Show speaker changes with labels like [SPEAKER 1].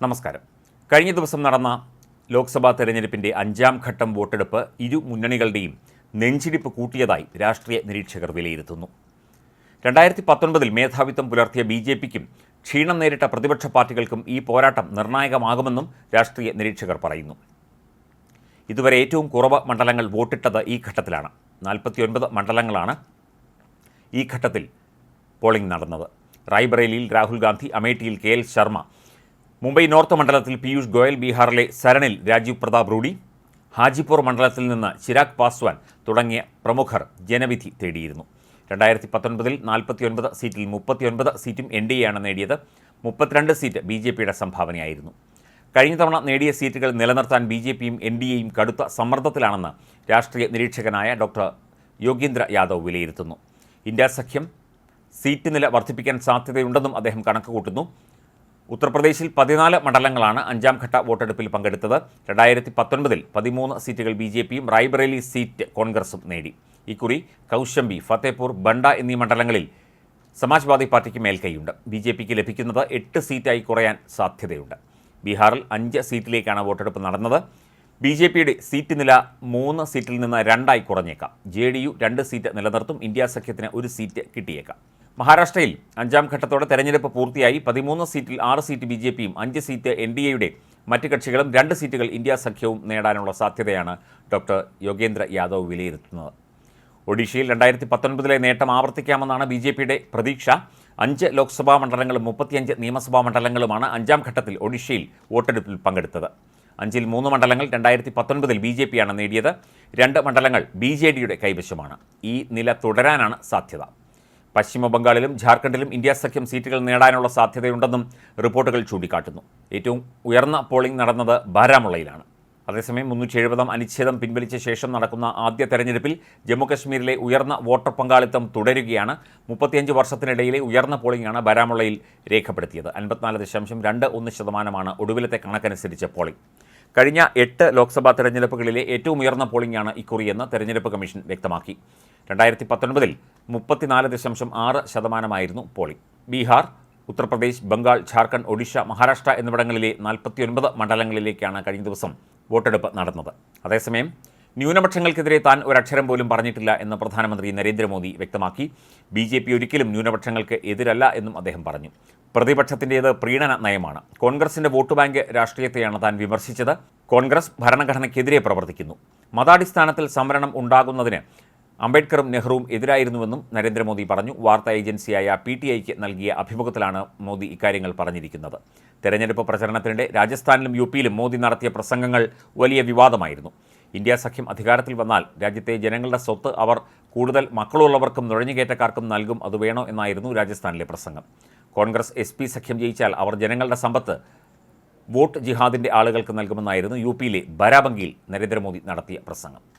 [SPEAKER 1] നമസ്കാരം. കഴിഞ്ഞ ദിവസം നടന്ന ലോക്സഭാ തെരഞ്ഞെടുപ്പിന്റെ അഞ്ചാം ഘട്ടം വോട്ടെടുപ്പ് ഇരു മുന്നണികളുടെയും നെഞ്ചിടിപ്പ് കൂട്ടിയതായി രാഷ്ട്രീയ നിരീക്ഷകർ വിലയിരുത്തുന്നു. രണ്ടായിരത്തി പത്തൊൻപതിൽ മേധാവിത്വം പുലർത്തിയ ബി ജെ പിക്കും ക്ഷീണം നേരിട്ട പ്രതിപക്ഷ പാർട്ടികൾക്കും ഈ പോരാട്ടം നിർണായകമാകുമെന്നും രാഷ്ട്രീയ നിരീക്ഷകർ പറയുന്നു. ഇതുവരെ ഏറ്റവും കുറവ് മണ്ഡലങ്ങൾ വോട്ടിട്ടത് ഈ ഘട്ടത്തിലാണ്. നാൽപ്പത്തിയൊൻപത് മണ്ഡലങ്ങളാണ് ഈ ഘട്ടത്തിൽ പോളിംഗ് നടന്നത്. റായ്ബറേലിയിൽ Rahul Gandhi അമേഠിയിൽ K L Sharma Mumbai north മണ്ഡലത്തിൽ പീയൂഷ് ഗോയൽ ബീഹാറിലെ സരണിൽ രാജീവ് പ്രതാപ് റൂഡി ഹാജിപൂർ മണ്ഡലത്തിൽ നിന്ന് ചിരാഗ് പാസ്വാൻ തുടങ്ങിയ പ്രമുഖർ ജനവിധി തേടിയിരുന്നു. രണ്ടായിരത്തി പത്തൊൻപതിൽ നാൽപ്പത്തിയൊൻപത് സീറ്റിൽ മുപ്പത്തിയൊൻപത് സീറ്റും എൻ ഡി എയാണ് നേടിയത്. മുപ്പത്തിരണ്ട് സീറ്റ് ബി ജെ പിയുടെ സംഭാവനയായിരുന്നു. കഴിഞ്ഞ തവണ നേടിയ സീറ്റുകൾ നിലനിർത്താൻ ബി ജെ പിയും എൻ ഡി എയും കടുത്ത സമ്മർദ്ദത്തിലാണെന്ന് രാഷ്ട്രീയ നിരീക്ഷകനായ ഡോക്ടർ യോഗീന്ദ്ര യാദവ് വിലയിരുത്തുന്നു. ഇന്ത്യ സഖ്യം സീറ്റ് നില വർദ്ധിപ്പിക്കാൻ സാധ്യതയുണ്ടെന്നും അദ്ദേഹം കണക്കുകൂട്ടുന്നു. ഉത്തർപ്രദേശിൽ പതിനാല് മണ്ഡലങ്ങളാണ് അഞ്ചാം ഘട്ട വോട്ടെടുപ്പിൽ പങ്കെടുത്തത്. രണ്ടായിരത്തി പത്തൊൻപതിൽ പതിമൂന്ന് സീറ്റുകൾ ബി ജെ പിയും റായ്ബറേലി സീറ്റ് കോൺഗ്രസും നേടി. ഇക്കുറി കൗശംബി ഫത്തേപൂർ ബണ്ട എന്നീ മണ്ഡലങ്ങളിൽ സമാജ്വാദി പാർട്ടിക്ക് മേൽക്കൈയുണ്ട്. ബി ജെ പിക്ക് ലഭിക്കുന്നത് എട്ട് സീറ്റായി കുറയാൻ സാധ്യതയുണ്ട്. ബീഹാറിൽ അഞ്ച് സീറ്റിലേക്കാണ് വോട്ടെടുപ്പ് നടന്നത്. ബി ജെ പിയുടെ സീറ്റ് നില മൂന്ന് സീറ്റിൽ നിന്ന് രണ്ടായി കുറഞ്ഞേക്കാം. ജെ ഡി യു രണ്ട് സീറ്റ് നിലനിർത്തും. ഇന്ത്യ സഖ്യത്തിന് ഒരു സീറ്റ് കിട്ടിയേക്കാം. മഹാരാഷ്ട്രയിൽ അഞ്ചാം ഘട്ടത്തോടെ തെരഞ്ഞെടുപ്പ് പൂർത്തിയായി. പതിമൂന്ന് സീറ്റിൽ ആറ് സീറ്റ് ബി ജെ പിയും അഞ്ച് സീറ്റ് എൻ ഡി എയുടെ മറ്റ് കക്ഷികളും രണ്ട് സീറ്റുകൾ ഇന്ത്യ സഖ്യവും നേടാനുള്ള സാധ്യതയാണ് ഡോക്ടർ യോഗേന്ദ്ര യാദവ് വിലയിരുത്തുന്നത്. ഒഡീഷയിൽ രണ്ടായിരത്തി പത്തൊൻപതിലെ നേട്ടം ആവർത്തിക്കാമെന്നാണ് ബി ജെ പിയുടെ പ്രതീക്ഷ. അഞ്ച് ലോക്സഭാ മണ്ഡലങ്ങളും മുപ്പത്തിയഞ്ച് നിയമസഭാ മണ്ഡലങ്ങളുമാണ് അഞ്ചാം ഘട്ടത്തിൽ ഒഡീഷയിൽ വോട്ടെടുപ്പിൽ പങ്കെടുത്തത്. അഞ്ചിൽ മൂന്ന് മണ്ഡലങ്ങൾ രണ്ടായിരത്തി പത്തൊൻപതിൽ ബി ജെ പിയാണ് നേടിയത്. രണ്ട് മണ്ഡലങ്ങൾ ബി ജെ ഡിയുടെ കൈവശമാണ്. ഈ നില തുടരാനാണ് സാധ്യത. പശ്ചിമ ബംഗാളിലും ജാർഖണ്ഡിലും ഇന്ത്യ സഖ്യം സീറ്റുകൾ നേടാനുള്ള സാധ്യതയുണ്ടെന്നും റിപ്പോർട്ടുകൾ ചൂണ്ടിക്കാട്ടുന്നു. ഏറ്റവും ഉയർന്ന പോളിംഗ് നടന്നത് ബാരാമുള്ളയിലാണ്. അതേസമയം മുന്നൂറ്റി എഴുപതാം അനുച്ഛേദം പിൻവലിച്ച ശേഷം നടക്കുന്ന ആദ്യ തെരഞ്ഞെടുപ്പിൽ ജമ്മുകശ്മീരിലെ ഉയർന്ന വോട്ടർ പങ്കാളിത്തം തുടരുകയാണ്. മുപ്പത്തിയഞ്ച് വർഷത്തിനിടയിലെ ഉയർന്ന പോളിംഗാണ് ബാരാമുള്ളയിൽ രേഖപ്പെടുത്തിയത്. അൻപത്തിനാല് ദശാംശം രണ്ട് ഒന്ന് ശതമാനമാണ് ഒടുവിലത്തെ കണക്കനുസരിച്ച് പോളിംഗ്. കഴിഞ്ഞ എട്ട് ലോക്സഭാ തെരഞ്ഞെടുപ്പുകളിലെ ഏറ്റവും ഉയർന്ന പോളിംഗാണ് ഇക്കുറിയെന്ന് തെരഞ്ഞെടുപ്പ് കമ്മീഷൻ വ്യക്തമാക്കി. രണ്ടായിരത്തി പത്തൊൻപതിൽ മുപ്പത്തിനാല് ദശാംശം ആറ് ശതമാനമായിരുന്നു പോളിംഗ്. ബീഹാർ ഉത്തർപ്രദേശ് ബംഗാൾ ഝാർഖണ്ഡ് ഒഡീഷ മഹാരാഷ്ട്ര എന്നിവിടങ്ങളിലെ നാൽപ്പത്തിയൊൻപത് മണ്ഡലങ്ങളിലേക്കാണ് കഴിഞ്ഞ ദിവസം വോട്ടെടുപ്പ് നടന്നത്. അതേസമയം ന്യൂനപക്ഷങ്ങൾക്കെതിരെ താൻ ഒരക്ഷരം പോലും പറഞ്ഞിട്ടില്ല എന്ന് പ്രധാനമന്ത്രി നരേന്ദ്രമോദി വ്യക്തമാക്കി. ബി ജെ പി ഒരിക്കലും ന്യൂനപക്ഷങ്ങൾക്ക് എതിരല്ല എന്നും അദ്ദേഹം പറഞ്ഞു. പ്രതിപക്ഷത്തിന്റേത് പ്രീണന നയമാണ്. കോൺഗ്രസിന്റെ വോട്ട് ബാങ്ക് രാഷ്ട്രീയത്തെയാണ് താൻ വിമർശിച്ചത്. കോൺഗ്രസ് ഭരണഘടനയ്ക്കെതിരെ പ്രവർത്തിക്കുന്നു. മതാടിസ്ഥാനത്തിൽ സംവരണം ഉണ്ടാകുന്നതിന് അംബേദ്കറും നെഹ്റുവും എതിരായിരുന്നുവെന്നും നരേന്ദ്രമോദി പറഞ്ഞു. വാർത്താ ഏജൻസിയായ പി ടി ഐക്ക് നൽകിയ അഭിമുഖത്തിലാണ് മോദി ഇക്കാര്യങ്ങൾ പറഞ്ഞിരിക്കുന്നത്. തെരഞ്ഞെടുപ്പ് പ്രചരണത്തിനിടെ രാജസ്ഥാനിലും യു പിയിലും മോദി നടത്തിയ പ്രസംഗങ്ങൾ വലിയ വിവാദമായിരുന്നു. ഇന്ത്യ സഖ്യം അധികാരത്തിൽ വന്നാൽ രാജ്യത്തെ ജനങ്ങളുടെ സ്വത്ത് അവർ കൂടുതൽ മക്കളുള്ളവർക്കും നുഴഞ്ഞുകയറ്റക്കാർക്കും നൽകും. അത് വേണോ എന്നായിരുന്നു രാജസ്ഥാനിലെ പ്രസംഗം. കോൺഗ്രസ് എസ് പി സഖ്യം ജയിച്ചാൽ അവർ ജനങ്ങളുടെ സമ്പത്ത് വോട്ട് ജിഹാദിന്റെ ആളുകൾക്ക് നൽകുമെന്നായിരുന്നു യു പിയിലെ ബരാബങ്കിയിൽ നരേന്ദ്രമോദി നടത്തിയ പ്രസംഗം.